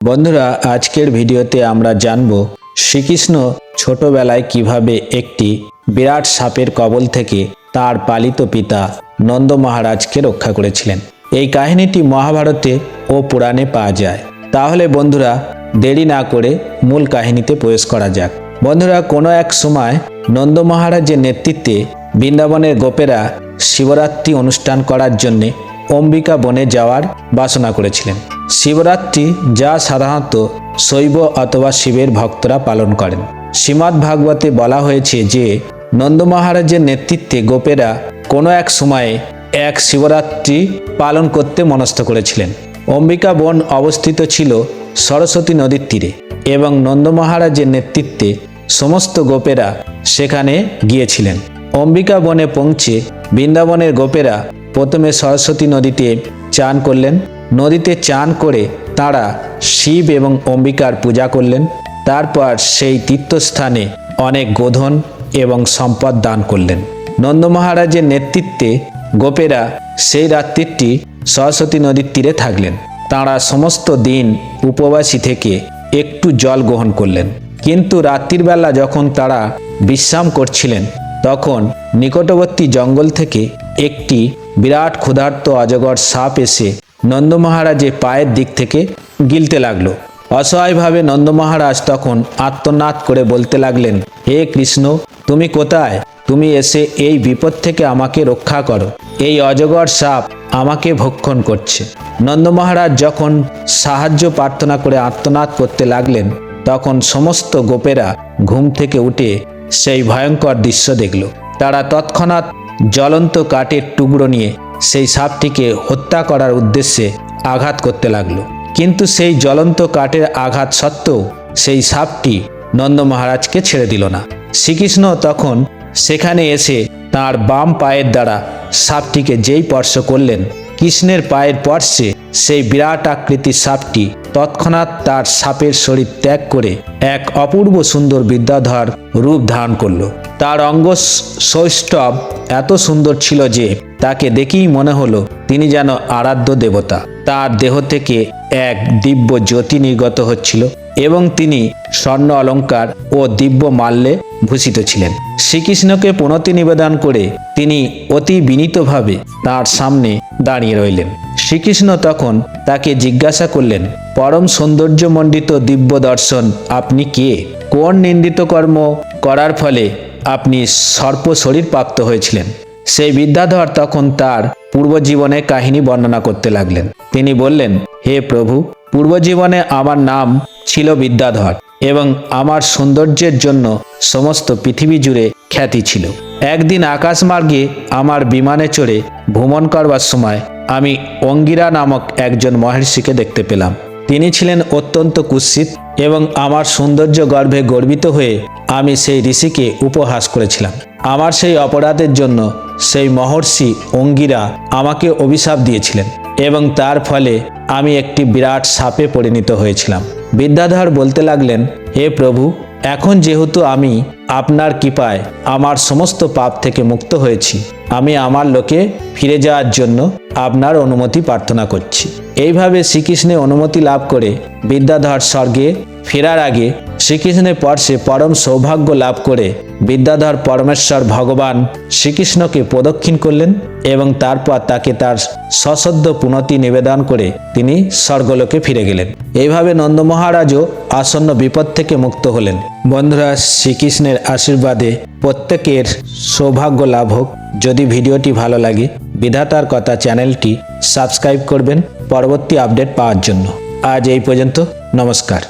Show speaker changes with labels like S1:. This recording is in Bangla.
S1: বন্ধুরা, আজকের ভিডিওতে আমরা জানব শ্রীকৃষ্ণ ছোটবেলায় কীভাবে একটি বিরাট সাপের কবল থেকে তার পালিত পিতা নন্দ মহারাজকে রক্ষা করেছিলেন। এই কাহিনীটি মহাভারতে ও পুরাণে পাওয়া যায়। তাহলে বন্ধুরা, দেরি না করে মূল কাহিনীতে প্রবেশ করা যাক। বন্ধুরা, কোনো এক সময় নন্দ মহারাজের নেতৃত্বে বৃন্দাবনের গোপেরা শিবরাত্রি অনুষ্ঠান করার জন্যে অম্বিকা বনে যাওয়ার বাসনা করেছিলেন। শিবরাত্রি যা সাধারণত শৈব অথবা শিবের ভক্তরা পালন করেন। শ্রীমদ্ ভাগবতে বলা হয়েছে যে, নন্দ মহারাজের নেতৃত্বে গোপেরা কোনো এক সময়ে এক শিবরাত্রি পালন করতে মনস্থ করেছিলেন। অম্বিকা বন অবস্থিত ছিল সরস্বতী নদীর তীরে এবং নন্দ মহারাজের নেতৃত্বে সমস্ত গোপেরা সেখানে গিয়েছিলেন। অম্বিকা বনে পৌঁছে বৃন্দাবনের গোপেরা প্রথমে সরস্বতী নদীতে চান করলেন। নদীতে চান করে তারা শিব এবং অম্বিকার পূজা করলেন। তারপর সেই তীর্থস্থানে অনেক গোধন এবং সম্পদ দান করলেন। নন্দ মহারাজের নেতৃত্বে গোপেরা সেই রাত্রিটি সরস্বতী নদীর তীরে থাকলেন। তাঁরা সমস্ত দিন উপবাসী থেকে একটু জল গ্রহণ করলেন। কিন্তু রাত্রির বেলা যখন তারা বিশ্রাম করছিলেন, তখন নিকটবর্তী জঙ্গল থেকে একটি বিরাট ক্ষুধার্ত অজগর সাপ এসে নন্দ মহারাজের পায়ের দিক থেকে গিলতে লাগল। অসহায়ভাবে নন্দ মহারাজ তখন আত্মনাদ করে বলতে লাগলেন, হে কৃষ্ণ, তুমি কোথায়? তুমি এসে এই বিপদ থেকে আমাকে রক্ষা করো। এই অজগর সাপ আমাকে ভক্ষণ করছে। নন্দ মহারাজ যখন সাহায্য প্রার্থনা করে আত্মনাদ করতে লাগলেন, তখন সমস্ত গোপেরা ঘুম থেকে উঠে সেই ভয়ঙ্কর দৃশ্য দেখল। তারা তৎক্ষণাৎ জ্বলন্ত কাঠের টুকরো নিয়ে সেই সাপটিকে হত্যা করার উদ্দেশ্যে আঘাত করতে লাগল। কিন্তু সেই জ্বলন্ত কাঠের আঘাত সত্ত্বেও সেই সাপটি নন্দ মহারাজকে ছেড়ে দিল না। শ্রীকৃষ্ণ তখন সেখানে এসে তার বাম পায়ের দ্বারা সাপটিকে যেই স্পর্শ করলেন, কৃষ্ণের পায়ের স্পর্শে সেই বিরাট আকৃতির সাপটি তৎক্ষণাৎ তার সাপের শরীর ত্যাগ করে এক অপূর্ব সুন্দর বিদ্যাধর রূপ ধারণ করল। তার অঙ্গ সৌষ্ঠব এত সুন্দর ছিল যে তাকে দেখেই মনে হলো তিনি যেন আরাধ্য দেবতা। তার দেহ থেকে এক দিব্য জ্যোতি নির্গত হচ্ছিল এবং তিনি স্বর্ণ অলঙ্কার ও দিব্য মাল্যে ভূষিত ছিলেন। শ্রীকৃষ্ণকে প্রণতি নিবেদন করে তিনি অতি বিনীতভাবে তার সামনে দাঁড়িয়ে রইলেন। শ্রীকৃষ্ণ তখন তাকে জিজ্ঞাসা করলেন, পরম সৌন্দর্যমণ্ডিত দিব্য দর্শন আপনি কে? কোন নিন্দিত কর্ম করার ফলে আপনি সর্প শরীর প্রাপ্ত হয়েছিলেন? সেই বিদ্যাধর তখন তার পূর্বজীবনে কাহিনী বর্ণনা করতে লাগলেন। তিনি বললেন, হে প্রভু, পূর্বজীবনে আমার নাম ছিল বিদ্যাধর এবং আমার সৌন্দর্যের জন্য সমস্ত পৃথিবী জুড়ে খ্যাতি ছিল। একদিন আকাশমার্গে আমার বিমানে চড়ে ভ্রমণ করবার সময় আমি অঙ্গিরা নামক একজন মহর্ষিকে দেখতে পেলাম। তিনি ছিলেন অত্যন্ত কুৎসিত এবং আমার সৌন্দর্য গর্ভে গর্বিত হয়ে আমি সেই ঋষিকে উপহাস করেছিলাম। আমার সেই অপরাধের জন্য সেই মহর্ষি অঙ্গিরা আমাকে অভিশাপ দিয়েছিলেন এবং তার ফলে আমি একটি বিরাট সাপে পরিণত হয়েছিলাম। বিদ্যাধর বলতে লাগলেন, হে প্রভু, এখন যেহেতু আমি আপনার কৃপায় আমার সমস্ত পাপ থেকে মুক্ত হয়েছি, আমি আমার লোকে ফিরে যাওয়ার জন্য আপনার অনুমতি প্রার্থনা করছি। এইভাবে শ্রীকৃষ্ণের অনুমতি লাভ করে বিদ্যাধর স্বর্গে ফেরার আগে শ্রীকৃষ্ণের পর্শে পরম সৌভাগ্য লাভ করে বিদ্যাধর পরমেশ্বর ভগবান শ্রীকৃষ্ণকে প্রদক্ষিণ করলেন এবং তারপর তাকে তার সশব্দ পুনতি নিবেদন করে তিনি স্বর্গলোকে ফিরে গেলেন। এইভাবে নন্দ মহারাজও আসন্ন বিপদ থেকে মুক্ত হলেন। বন্ধুরা, শ্রীকৃষ্ণের আশীর্বাদে প্রত্যেকের সৌভাগ্য লাভ হোক। যদি ভিডিওটি ভালো লাগে, বিধাতার কথা চ্যানেলটি সাবস্ক্রাইব করবেন পরবর্তী আপডেট পাওয়ার জন্য। আজ এই পর্যন্ত, নমস্কার।